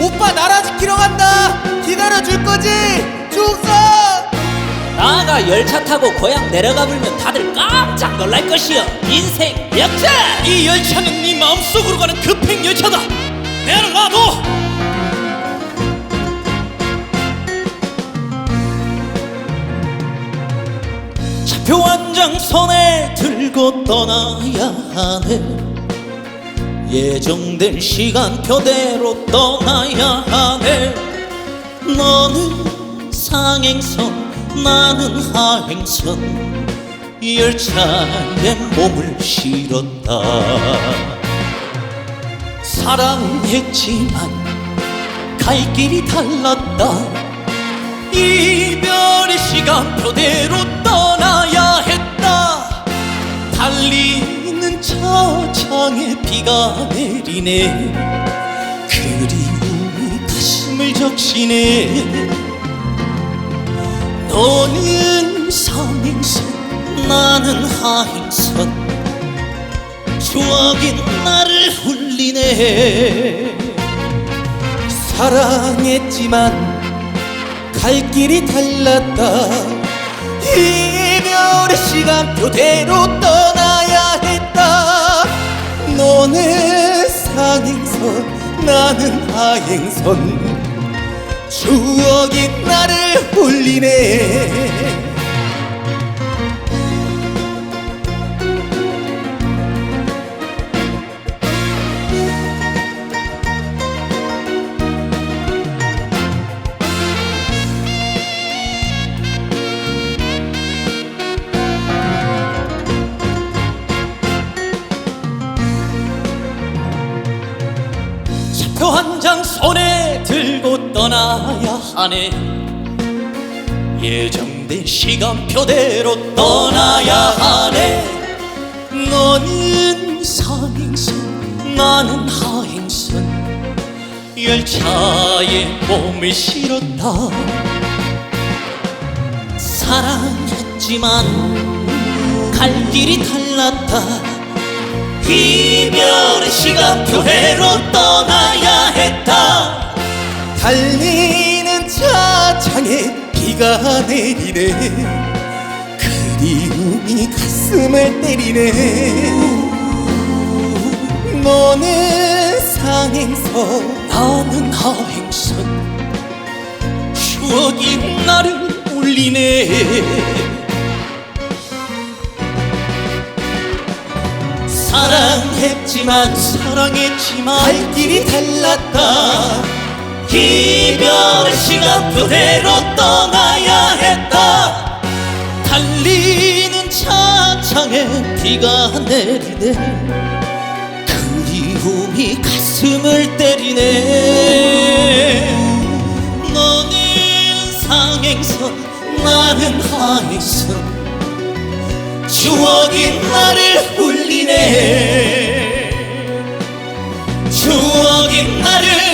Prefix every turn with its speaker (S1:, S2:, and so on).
S1: 오빠 나라 지키러 간다. 기다려 줄 거지? 충성!
S2: 나가 열차 타고 고향 내려가 불면 다들 깜짝 놀랄 것이여. 인생 역전!
S3: 이 열차는 네 마음속으로 가는 급행 열차다. 내를 놔둬! 차표 한 장 손에 들고 떠나야 하네 예정된 시간표대로 떠나야 하네. 너는 상행선 나는 하행선. 열차에 몸을 실었다. 사랑했지만 갈 길이 달랐다. 이별의 시간표대로 떠나야 했다. 달리 는 차창에 비가 내리네. 그리움이 가슴을 적시네. 너는 상행선 나는 하행선 추억이 나를 훌리네.
S1: 사랑했지만 갈 길이 달랐다. 이별의 시간표대로 했다 너는 상행선 나는 하행선. 추억이 나를 홀리네
S3: 차표 한장 손에 들고 떠나야 하네. 예정된 시간표대로 떠나야 하네. 너는 상행선 나는 하행선. 열차에 몸을 실었다. 사랑했지만 갈 길이 달랐다. 이별의 시간표대로 떠나
S1: 내리네 그리움이 가슴을 때리네. 너는 상행선
S3: 나는 하행선 추억이 나를 울리네. 사랑했지만 사랑했지만
S1: 갈 길이 달랐다.
S3: 이별의 시간표대로 차창에 비가 내리네. 그리움이 가슴을 때리네. 너는 상행선 나는 하행선. 추억이 나를 훌리네. 추억이 나를